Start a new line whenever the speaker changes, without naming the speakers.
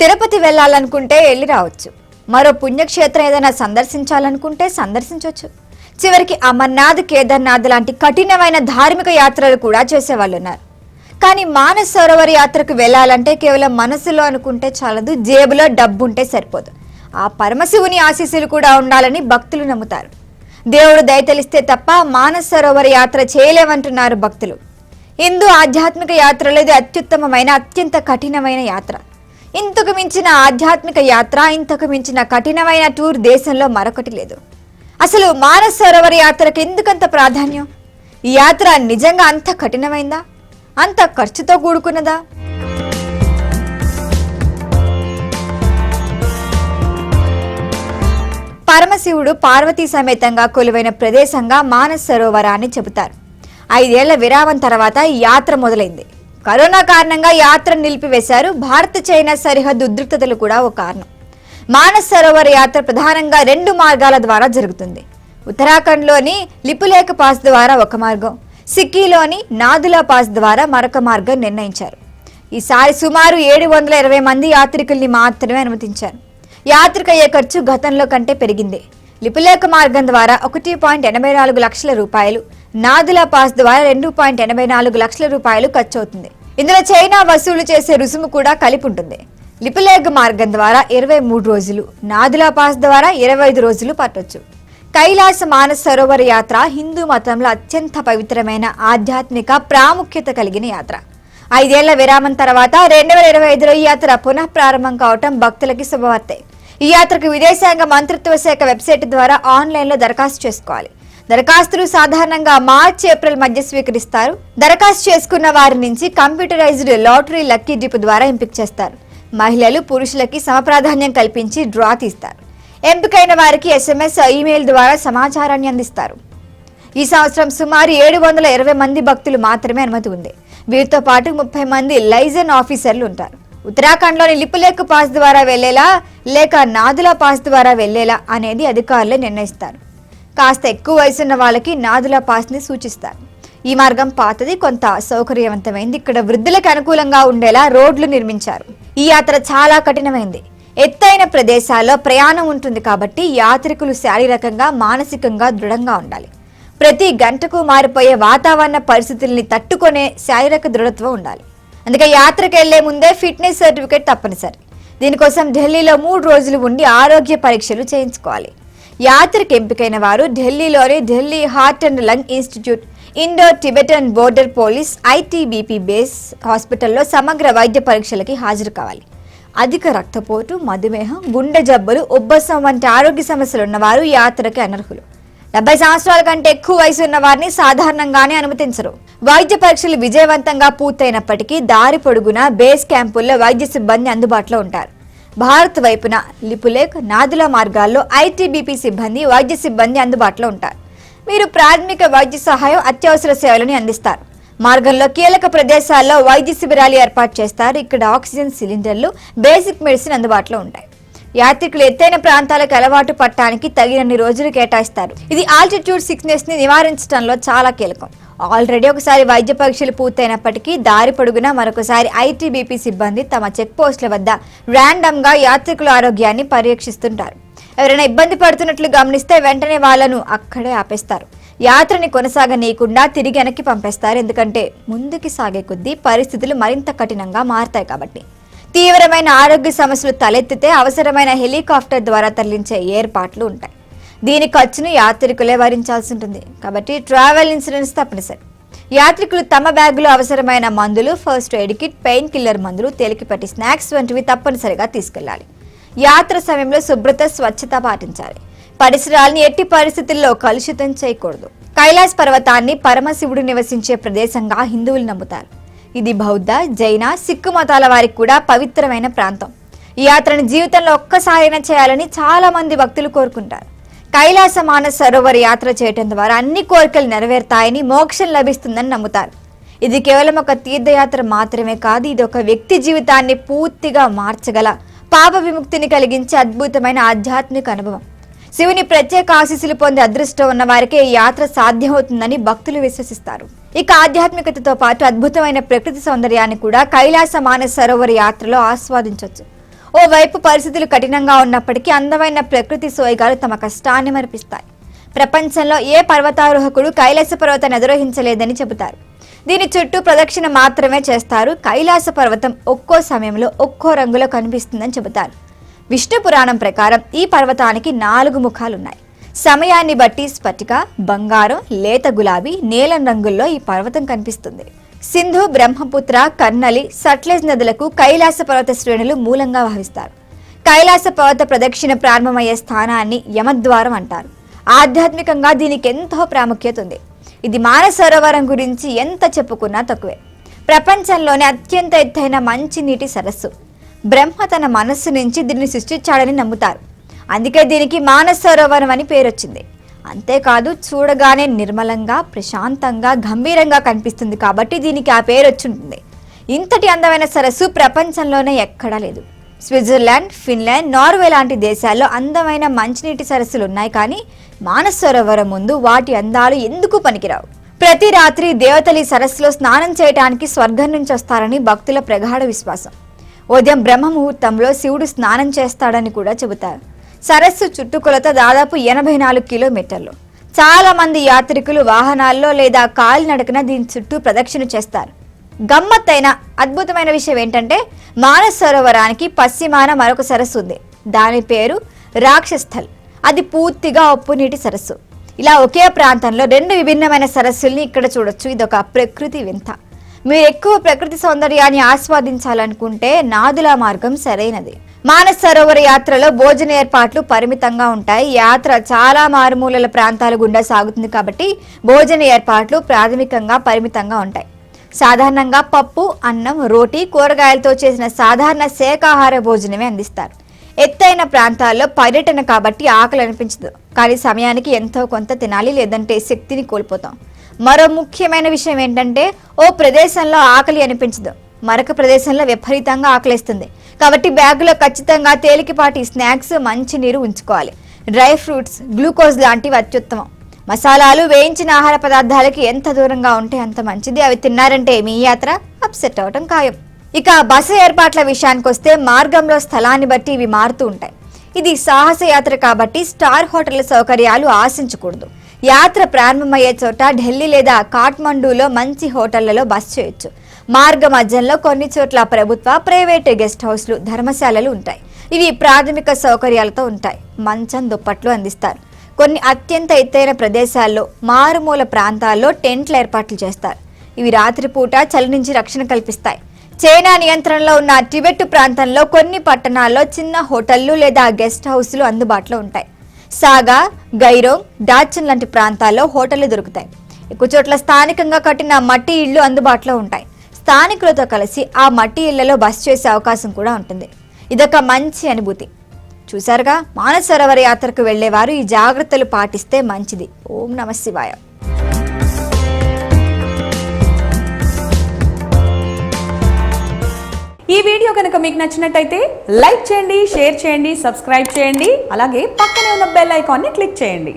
తిరుపతి వెళ్ళాలనుకుంటే వెళ్ళి రావచ్చు. మరో పుణ్యక్షేత్రం ఏదైనా సందర్శించాలనుకుంటే సందర్శించవచ్చు చివరికి అమర్నాథ్ కేదార్నాథ్ లాంటి కఠినమైన ధార్మిక యాత్రలు కూడా చేసేవాళ్ళు ఉన్నారు కానీ మానస సరోవర యాత్రకు వెళ్ళాలంటే కేవలం మనసులో అనుకుంటే చాలదు జేబులో డబ్బు ఉంటే సరిపోదు. ఆ పరమశివుని ఆశీస్సులు కూడా ఉండాలని భక్తులు నమ్ముతారు. దేవుడు దయతలిస్తే తప్ప మానస్ సరోవర యాత్ర చేయలేమంటున్నారు భక్తులు. హిందూ ఆధ్యాత్మిక యాత్రలో ఇది అత్యుత్తమమైన అత్యంత కఠినమైన యాత్ర. ఇంతకు మించిన ఆధ్యాత్మిక యాత్ర ఇంతకు మించిన కఠినమైన టూర్ దేశంలో మరొకటి లేదు. అసలు మానస్ సరోవర యాత్రకు ఎందుకంత ప్రాధాన్యం? ఈ యాత్ర నిజంగా అంత కఠినమైందా? అంత ఖర్చుతో కూడుకున్నదా? పరమశివుడు పార్వతీ సమేతంగా కొలువైన ప్రదేశంగా మానస్ సరోవరాన్ని చెబుతారు. ఐదేళ్ళ విరామం తర్వాత ఈ యాత్ర మొదలైంది. కరోనా కారణంగా యాత్ర నిలిపివేశారు. భారత్ చైనా సరిహద్దు ఉద్రిక్తతలు కూడా ఒక కారణం. మానస్ సరోవర్ యాత్ర ప్రధానంగా రెండు మార్గాల ద్వారా జరుగుతుంది. ఉత్తరాఖండ్లోని లిపులేఖ పాస్ ద్వారా ఒక మార్గం సిక్కీలోని నాదులా పాస్ ద్వారా మరొక మార్గం నిర్ణయించారు. ఈసారి సుమారు ఏడు వందల ఇరవై మంది యాత్రికుల్ని మాత్రమే అనుమతించారు. యాత్రికయ్యే ఖర్చు గతంలో కంటే పెరిగింది. లిపులేఖ మార్గం ద్వారా ఒకటి పాయింట్ ఎనభై నాలుగు లక్షల రూపాయలు నాదులా పాస్ ద్వారా రెండు పాయింట్ ఎనభై నాలుగు లక్షల రూపాయలు ఖర్చు అవుతుంది ఇందులో చైనా వసూలు చేసే రుసుము కూడా కలిపి ఉంటుంది లిపిలేగ్ మార్గం ద్వారా ఇరవై మూడు రోజులు నాదులా పాస్ ద్వారా ఇరవై ఐదు రోజులు పట్టొచ్చు. కైలాస మానస సరోవర యాత్ర హిందూ మతంలో అత్యంత పవిత్రమైన ఆధ్యాత్మిక ప్రాముఖ్యత కలిగిన యాత్ర. ఐదేళ్ళ విరామం తర్వాత రెండు వేల ఇరవై ఐదులో ఈ యాత్ర పునః ప్రారంభం కావటం భక్తులకి శుభవార్తే. ఈ యాత్రకు విదేశాంగ మంత్రిత్వ శాఖ వెబ్సైట్ ద్వారా ఆన్లైన్లో దరఖాస్తు చేసుకోవాలి. దరఖాస్తులు సాధారణంగా మార్చి ఏప్రిల్ మధ్య స్వీకరిస్తారు. దరఖాస్తు చేసుకున్న వారి నుంచి కంప్యూటరైజ్డ్ లాటరీ లక్కీ డిప్ ద్వారా ఎంపిక చేస్తారు. మహిళలు పురుషులకి సమప్రాధాన్యం కల్పించి డ్రా తీస్తారు. ఎంపికైన వారికి ఎస్ఎంఎస్ ఈమెయిల్ ద్వారా సమాచారాన్ని అందిస్తారు. ఈ సంవత్సరం సుమారు ఏడు వందల ఇరవై మంది భక్తులు మాత్రమే అనుమతి ఉంది. వీరితో పాటు ముప్పై మంది లైజన్ ఆఫీసర్లు ఉంటారు. ఉత్తరాఖండ్లోని లిపులేక్ పాస్ ద్వారా వెళ్ళేలా లేక నాదులా పాస్ ద్వారా వెళ్ళేలా అనేది అధికారులే నిర్ణయిస్తారు. కాస్త ఎక్కువ వయసున్న వాళ్ళకి నాదుల పాస్ని సూచిస్తారు. ఈ మార్గం పాతది కొంత సౌకర్యవంతమైంది ఇక్కడ వృద్ధులకు అనుకూలంగా ఉండేలా రోడ్లు నిర్మించారు. ఈ యాత్ర చాలా కఠినమైంది. ఎత్తైన ప్రదేశాల్లో ప్రయాణం ఉంటుంది కాబట్టి యాత్రికులు శారీరకంగా మానసికంగా దృఢంగా ఉండాలి. ప్రతి గంటకు మారిపోయే వాతావరణ పరిస్థితుల్ని తట్టుకునే శారీరక దృఢత్వం ఉండాలి. అందుకే యాత్రకు వెళ్ళే ముందే ఫిట్నెస్ సర్టిఫికేట్ తప్పనిసరి. దీనికోసం ఢిల్లీలో మూడు రోజులు ఉండి ఆరోగ్య పరీక్షలు చేయించుకోవాలి. యాత్రకు ఎంపికైన వారు ఢిల్లీలోని Delhi heart and lung institute Indo Tibetan border police ITBP base హాస్పిటల్లో సమగ్ర వైద్య పరీక్షలకి హాజరు కావాలి. అధిక రక్తపోటు మధుమేహం గుండె జబ్బులు ఉబ్బసం వంటి ఆరోగ్య సమస్యలు ఉన్నవారు ఈ యాత్రకి అనర్హులు. డెబ్బై సంవత్సరాల కంటే ఎక్కువ వయసు ఉన్న వారిని సాధారణంగానే అనుమతించరు. వైద్య పరీక్షలు విజయవంతంగా పూర్తయినప్పటికీ దారి పొడుగునా బేస్ క్యాంపుల్లో వైద్య సిబ్బంది అందుబాటులో ఉంటారు. భారత్ వైపున లిపులేక్ నాదుల మార్గాల్లో ఐటీబీపీ సిబ్బంది వైద్య సిబ్బంది అందుబాటులో ఉంటారు. మీరు ప్రాథమిక వైద్య సహాయం అత్యవసర సేవలను అందిస్తారు. మార్గంలో కీలక ప్రదేశాల్లో వైద్య శిబిరాలు ఏర్పాటు చేస్తారు. ఇక్కడ ఆక్సిజన్ సిలిండర్లు బేసిక్ మెడిసిన్ అందుబాటులో ఉంటాయి. యాత్రికులు ఎత్తైన ప్రాంతాలకు అలవాటు పట్టడానికి తగినన్ని రోజులు కేటాయిస్తారు. ఇది ఆల్టిట్యూడ్ సిక్నెస్ని నివారించడంలో చాలా కీలకం. ఆల్రెడీ ఒకసారి వైద్య పరీక్షలు పూర్తయినప్పటికీ దారి పొడుగున మరొకసారి ఐటీబీపీ సిబ్బంది తమ చెక్ పోస్టుల వద్ద ర్యాండమ్గా యాత్రికుల ఆరోగ్యాన్ని పర్యవేక్షిస్తుంటారు. ఎవరైనా ఇబ్బంది పడుతున్నట్లు గమనిస్తే వెంటనే వాళ్ళను అక్కడే ఆపేస్తారు. యాత్రని కొనసాగనీయకుండా తిరిగి వెనక్కి పంపేస్తారు. ఎందుకంటే ముందుకి సాగే కొద్దీ పరిస్థితులు మరింత కఠినంగా మారతాయి కాబట్టి. తీవ్రమైన ఆరోగ్య సమస్యలు తలెత్తితే అవసరమైన హెలికాప్టర్ ద్వారా తరలించే ఏర్పాట్లు ఉంటాయి. దీని ఖర్చును యాత్రికులే భరించాల్సి ఉంటుంది. కాబట్టి ట్రావెల్ ఇన్సూరెన్స్ తప్పనిసరి. యాత్రికులు తమ బ్యాగులో అవసరమైన మందులు first aid kit pain killer మందులు తేలికపట్టి స్నాక్స్ వంటివి తప్పనిసరిగా తీసుకెళ్ళాలి యాత్ర సమయంలో శుభ్రత స్వచ్ఛత పాటించాలి. పరిసరాల్ని ఎట్టి పరిస్థితుల్లో కలుషితం చేయకూడదు. కైలాస్ పర్వతాన్ని పరమశివుడు నివసించే ప్రదేశంగా హిందువులు నమ్ముతారు. ఇది బౌద్ధ జైన సిక్కు మతాల వారికి కూడా పవిత్రమైన ప్రాంతం. ఈ యాత్రను జీవితంలో ఒక్కసారైనా చేయాలని చాలా మంది భక్తులు కోరుకుంటారు. కైలాస మానస సరోవర్ యాత్ర చేయటం ద్వారా అన్ని కోరికలు నెరవేరుతాయని మోక్షం లభిస్తుందని నమ్ముతారు. ఇది కేవలం ఒక తీర్థయాత్ర మాత్రమే కాదు ఇది ఒక వ్యక్తి జీవితాన్ని పూర్తిగా మార్చగల పాప విముక్తిని కలిగించే అద్భుతమైన ఆధ్యాత్మిక అనుభవం. శివుని ప్రత్యేక ఆశీస్సులు పొందే అదృష్టం ఉన్న వారికి ఈ యాత్ర సాధ్యమవుతుందని భక్తులు విశ్వసిస్తారు. ఇక ఆధ్యాత్మికతతో పాటు అద్భుతమైన ప్రకృతి సౌందర్యాన్ని కూడా కైలాస మానస సరోవర్ యాత్రలో ఆస్వాదించవచ్చు ఓవైపు పరిస్థితులు కఠినంగా ఉన్నప్పటికీ అందమైన ప్రకృతి సోయగాలు తమ కష్టాన్ని మరిపిస్తాయి. ప్రపంచంలో ఏ పర్వతారోహకుడు కైలాస పర్వతాన్ని అధిరోహించలేదని చెబుతారు. దీని చుట్టూ ప్రదక్షిణ మాత్రమే చేస్తారు. కైలాస పర్వతం ఒక్కో సమయంలో ఒక్కో రంగులో కనిపిస్తుందని చెబుతారు. విష్ణు పురాణం ప్రకారం ఈ పర్వతానికి నాలుగు ముఖాలున్నాయి. సమయాన్ని బట్టి స్ఫటిక బంగారం లేత గులాబీ నీలం రంగుల్లో ఈ పర్వతం కనిపిస్తుంది. సింధు బ్రహ్మపుత్ర కర్నలి సట్లెజ్ నదులకు కైలాస పర్వత శ్రేణులు మూలంగా భావిస్తారు. కైలాస పర్వత ప్రదక్షిణ ప్రారంభమయ్యే స్థానాన్ని యమద్వారం అంటారు. ఆధ్యాత్మికంగా దీనికి ఎంతో ప్రాముఖ్యత ఉంది. ఇది మానసరోవరం గురించి ఎంత చెప్పుకున్నా తక్కువే. ప్రపంచంలోనే అత్యంత ఎత్తైన మంచినీటి సరస్సు. బ్రహ్మ తన మనస్సు నుంచి దీన్ని సృష్టించాడని నమ్ముతారు. అందుకే దీనికి మానసరోవరం అని పేరొచ్చింది. అంతేకాదు చూడగానే నిర్మలంగా ప్రశాంతంగా గంభీరంగా కనిపిస్తుంది కాబట్టి దీనికి ఆ పేరు వచ్చుంటుంది. ఇంతటి అందమైన సరస్సు ప్రపంచంలోనే ఎక్కడా లేదు. స్విట్జర్లాండ్ ఫిన్లాండ్ నార్వే లాంటి దేశాల్లో అందమైన మంచినీటి సరస్సులు ఉన్నాయి కానీ మానసరోవరం ముందు వాటి అందాలు ఎందుకు పనికిరావు? ప్రతి రాత్రి దేవతలి సరస్సులో స్నానం చేయడానికి స్వర్గం నుంచి వస్తారని భక్తుల ప్రగాఢ విశ్వాసం. ఉదయం బ్రహ్మ ముహూర్తంలో శివుడు స్నానం చేస్తాడని కూడా చెబుతారు. సరస్సు చుట్టుకొలత దాదాపు ఎనభై నాలుగు కిలోమీటర్లు. చాలా మంది యాత్రికులు వాహనాల్లో లేదా కాలినడకన దీని చుట్టూ ప్రదక్షిణ చేస్తారు. గమ్మత్తైన అద్భుతమైన విషయం ఏంటంటే మానస సరోవరానికి పశ్చిమాన మరొక సరస్సు ఉంది. దాని పేరు రాక్షస్థల్. అది పూర్తిగా ఉప్పు నీటి సరస్సు. ఇలా ఒకే ప్రాంతంలో రెండు విభిన్నమైన సరస్సుల్ని ఇక్కడ చూడొచ్చు. ఇదొక ప్రకృతి వింత. మీరు ఎక్కువ ప్రకృతి సౌందర్యాన్ని ఆస్వాదించాలనుకుంటే నాదుల మార్గం సరైనది. మానస సరోవర యాత్రలో భోజన ఏర్పాట్లు పరిమితంగా ఉంటాయి. యాత్ర చాలా మారుమూలల ప్రాంతాల గుండా సాగుతుంది కాబట్టి భోజన ఏర్పాట్లు ప్రాథమికంగా పరిమితంగా ఉంటాయి. సాధారణంగా పప్పు అన్నం రోటీ కూరగాయలతో చేసిన సాధారణ శాఖాహార భోజనమే అందిస్తారు. ఎత్తైన ప్రాంతాల్లో పర్యటన కాబట్టి ఆకలి అనిపించదు. కానీ సమయానికి ఎంతో కొంత తినాలి లేదంటే శక్తిని కోల్పోతాం. మరో ముఖ్యమైన విషయం ఏంటంటే ఓ ప్రదేశంలో ఆకలి అనిపించదు. మరొక ప్రదేశంలో విపరీతంగా ఆకలిస్తుంది. కాబట్టి బ్యాగులో ఖచ్చితంగా తేలికపాటి స్నాక్స్ మంచినీరు ఉంచుకోవాలి. డ్రై ఫ్రూట్స్ గ్లూకోజ్ లాంటివి అత్యుత్తమం. మసాలాలు వేయించిన ఆహార పదార్థాలకి ఎంత దూరంగా ఉంటే అంత మంచిది. అవి తిన్నారంటే మీ యాత్ర అప్సెట్ అవటం ఖాయం. ఇక బస ఏర్పాట్ల విషయానికి వస్తే మార్గంలో స్థలాన్ని బట్టి ఇవి మారుతూ ఉంటాయి. ఇది సాహస యాత్ర కాబట్టి స్టార్ హోటళ్ళ సౌకర్యాలు ఆశించకూడదు. యాత్ర ప్రారంభమయ్యే చోట ఢిల్లీ లేదా కాఠ్మండూలో మంచి హోటళ్ళలో బస చేయొచ్చు. మార్గ మధ్యంలో కొన్ని చోట్ల ప్రభుత్వ ప్రైవేటు గెస్ట్ హౌస్లు ధర్మశాలలు ఉంటాయి. ఇవి ప్రాథమిక సౌకర్యాలతో ఉంటాయి. మంచం దుప్పట్లు అందిస్తారు. కొన్ని అత్యంత ఎత్తైన ప్రదేశాల్లో మారుమూల ప్రాంతాల్లో టెంట్లు ఏర్పాట్లు చేస్తారు. ఇవి రాత్రిపూట చలి నుంచి రక్షణ కల్పిస్తాయి. చైనా నియంత్రణలో ఉన్న టిబెట్ ప్రాంతంలో కొన్ని పట్టణాల్లో చిన్న హోటళ్ళు లేదా గెస్ట్ హౌస్లు అందుబాటులో ఉంటాయి. సాగా గైరోంగ్ డాచన్ లాంటి ప్రాంతాల్లో హోటళ్ళు దొరుకుతాయి. ఎక్కువ చోట్ల స్థానికంగా కట్టిన మట్టి ఇళ్ళు అందుబాటులో ఉంటాయి. స్థానికులతో కలిసి ఆ మట్టి ఇళ్ళలో బస చేసే అవకాశం కూడా ఉంటుంది. ఇదొక మంచి అనుభూతి. చూసారుగా మానసరోవర యాత్రకు వెళ్ళేవారు ఈ జాగ్రత్తలు పాటిస్తే మంచిది. ఓం నమ శివాయ.
ఈ వీడియో కనుక మీకు నచ్చినట్టయితే లైక్ చేయండి షేర్ చేయండి సబ్స్క్రైబ్ చేయండి అలాగే పక్కనే ఉన్న బెల్ ఐకాన్ని క్లిక్ చేయండి.